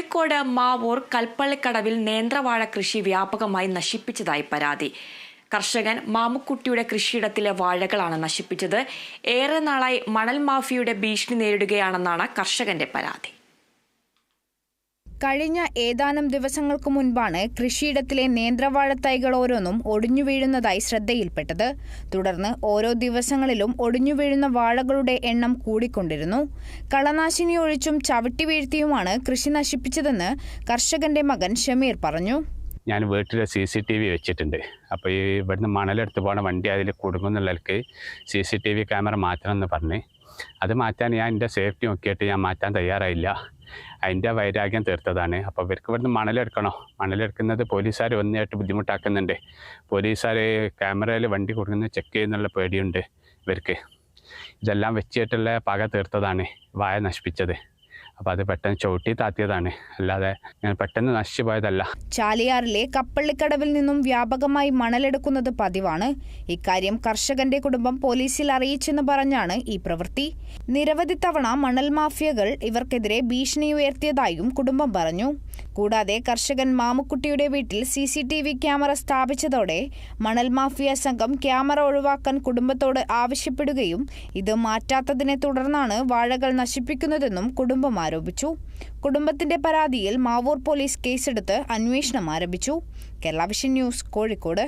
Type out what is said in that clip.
കോഴിക്കോട് മാവൂർ കൽപ്പള്ളിക്കടവിൽ നേന്ത്രവാഴ കൃഷി വ്യാപകമായി നശിപ്പിച്ചതായി പരാതി. കർഷകൻ മാമുക്കുട്ടിയുടെ കൃഷിയിടത്തിലെ വാഴകളാണ് നശിപ്പിച്ചത്. ഏറെ നാളായി മണൽ മാഫിയയുടെ ഭീഷണി നേരിടുകയാണെന്നാണ് കർഷകന്റെ പരാതി. കഴിഞ്ഞ ഏതാനും ദിവസങ്ങൾക്കു മുൻപാണ് കൃഷിയിടത്തിലെ നേന്ത്രവാഴ തൈകൾ ഓരോന്നും ഒടിഞ്ഞു വീഴുന്നതായി ശ്രദ്ധയിൽപ്പെട്ടത്. തുടർന്ന് ഓരോ ദിവസങ്ങളിലും ഒടിഞ്ഞു വീഴുന്ന വാഴകളുടെ എണ്ണം കൂടിക്കൊണ്ടിരുന്നു. കളനാശിനി ഒഴിച്ചും ചവിട്ടി വീഴ്ത്തിയുമാണ് കൃഷി നശിപ്പിച്ചതെന്ന് കർഷകന്റെ മകൻ ഷമീർ പറഞ്ഞു. ഞാൻ വീട്ടിൽ സി സി ടി വി വെച്ചിട്ടുണ്ട്. അപ്പോൾ ഈ ഇവിടുന്ന് മണലെടുത്ത് പോകണ വണ്ടി അതിൽ കുടുങ്ങുന്നുള്ളവർക്ക് C C T V camera മാറ്റണമെന്ന് പറഞ്ഞ് അത് മാറ്റാൻ ഞാൻ എന്റെ സേഫ്റ്റി നോക്കിയിട്ട് ഞാൻ മാറ്റാൻ തയ്യാറായില്ല. അതിന്റെ വൈരാഗ്യം തീർത്തതാണ്. അപ്പോൾ ഇവർക്ക് ഇവിടുന്ന് മണലെടുക്കണോ? മണലെടുക്കുന്നത് പോലീസുകാർ ഒന്നായിട്ട് ബുദ്ധിമുട്ടാക്കുന്നുണ്ട്. പോലീസുകാർ ക്യാമറയിൽ വണ്ടി കൊടുക്കുന്നത് ചെക്ക് ചെയ്യുന്നുള്ള പേടിയുണ്ട് ഇവർക്ക്. ഇതെല്ലാം വെച്ചിട്ടുള്ള പക തീർത്തതാണ്. വായ നശിപ്പിച്ചത്. അപ്പോൾ അത് പെട്ടെന്ന് ചവിട്ടി താത്തിയതാണ്. അല്ലാതെ ഞാൻ പെട്ടെന്ന് നശിച്ചു പോയതല്ല ചാലിയാറിലെ കപ്പള്ളിക്കടവിൽ നിന്നും വ്യാപകമായി മണലെടുക്കുന്നത് പതിവാണ്. ഇക്കാര്യം കർഷകന്റെ കുടുംബം പോലീസിൽ അറിയിച്ചെന്ന് പറഞ്ഞാണ് ഈ പ്രവൃത്തി. നിരവധി തവണ മണൽ മാഫിയകൾ ഇവർക്കെതിരെ ഭീഷണി ഉയർത്തിയതായും കുടുംബം പറഞ്ഞു. കൂടാതെ കർഷകൻ മാമുക്കുട്ടിയുടെ വീട്ടിൽ C C T V camera സ്ഥാപിച്ചതോടെ മണൽ മാഫിയ സംഘം ക്യാമറ ഒഴിവാക്കാൻ കുടുംബത്തോട് ആവശ്യപ്പെടുകയും ഇത് മാറ്റാത്തതിനെ തുടർന്നാണ് വാഴകൾ നശിപ്പിക്കുന്നതെന്നും കുടുംബം ആരോപിച്ചു. കുടുംബത്തിന്റെ പരാതിയിൽ മാവൂർ പോലീസ് കേസെടുത്ത് അന്വേഷണം ആരംഭിച്ചു. Kerala Vision News Kozhikode.